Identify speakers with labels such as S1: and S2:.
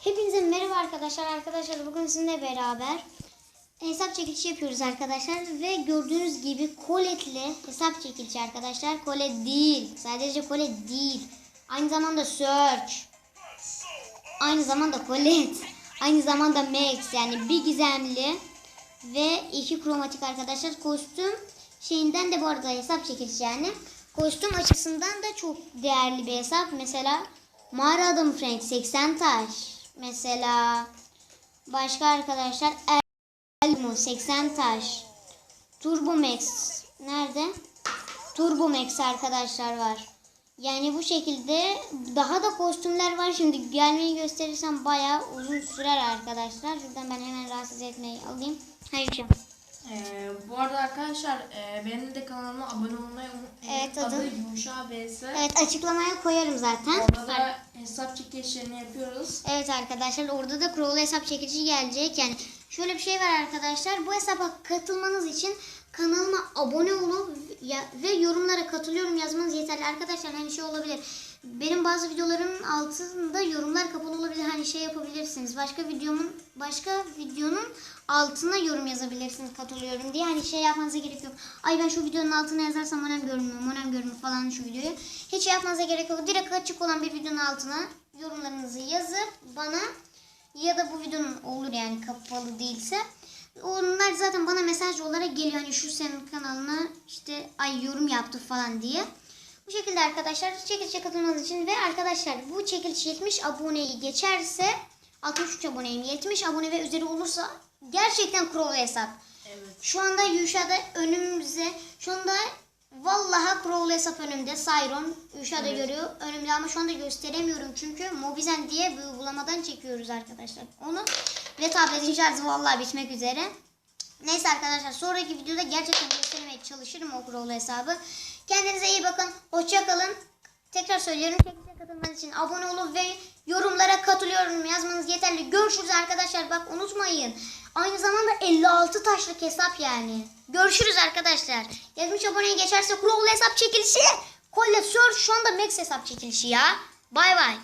S1: Hepinize merhaba arkadaşlar. Arkadaşlar bugün sizinle beraber hesap çekilişi yapıyoruz arkadaşlar. Ve gördüğünüz gibi koletle hesap çekilişi arkadaşlar. Kolet değil. Sadece kolet değil. Aynı zamanda search. Aynı zamanda kolet. Aynı zamanda max yani bir gizemli ve iki kromatik arkadaşlar. Kostüm şeyinden de bu arada hesap çekilişi yani. Kostüm açısından da çok değerli bir hesap. Mesela Mağara Adamı Frank 80 taş. Mesela başka arkadaşlar Elmo 80 taş. Turbo Max nerede? Turbo Max arkadaşlar var. Yani bu şekilde daha da kostümler var. Şimdi gelmeyi gösterirsem bayağı uzun sürer arkadaşlar. Şuradan ben hemen rahatsız etmeyi alayım. Hayır canım.
S2: Ee, bu arada arkadaşlar e, benim de kanalıma abone olmayı unutmayın.
S1: Evet, adım-
S2: Adı Yumuşa BS.
S1: Evet açıklamaya koyarım zaten.
S2: Orada da hesap çekilişlerini yapıyoruz.
S1: Evet arkadaşlar orada da kurulu hesap çekici gelecek. Yani şöyle bir şey var arkadaşlar. Bu hesaba katılmanız için kanalıma abone olup ve yorumlara katılıyorum yazmanız yeterli. Arkadaşlar hani şey olabilir. Benim bazı videolarımın altında yorumlar kapalı olabilir. Hani şey yapabilirsiniz. Başka videomun başka videonun altına yorum yazabilirsiniz katılıyorum diye. Hani şey yapmanıza gerek yok. Ay ben şu videonun altına yazarsam önem görünmüyor, önem görünmüyor falan şu videoyu. Hiç şey yapmanıza gerek yok. Direkt açık olan bir videonun altına yorumlarınızı yazıp bana ya da bu videonun olur yani kapalı değilse onlar zaten bana mesaj olarak geliyor hani şu senin kanalına işte ay yorum yaptı falan diye. Bu şekilde arkadaşlar çekilişe katılmanız için ve arkadaşlar bu çekiliş 70 aboneyi geçerse 63 aboneyim 70 abone ve üzeri olursa gerçekten kurulu hesap.
S2: Evet.
S1: Şu anda Yuşa'da önümüze şu anda vallahi Crowley hesap önümde. Sayron Yuşa'da
S2: Evet.
S1: görüyor önümde ama şu anda gösteremiyorum çünkü Mobizen diye bir uygulamadan çekiyoruz arkadaşlar onu. Ve tabletin şarjı vallahi bitmek üzere. Neyse arkadaşlar sonraki videoda gerçekten göstermeye çalışırım o Crowley hesabı. Kendinize iyi bakın. Hoşça kalın. Tekrar söylüyorum. Katılmanız için abone olun ve yorumlara katılıyorum yazmanız yeterli. Görüşürüz arkadaşlar. Bak unutmayın. Aynı zamanda 56 taşlık hesap yani. Görüşürüz arkadaşlar. 70 aboneyi geçerse Crowley hesap çekilişi. Kolle Search şu anda Max hesap çekilişi ya. Bay bay.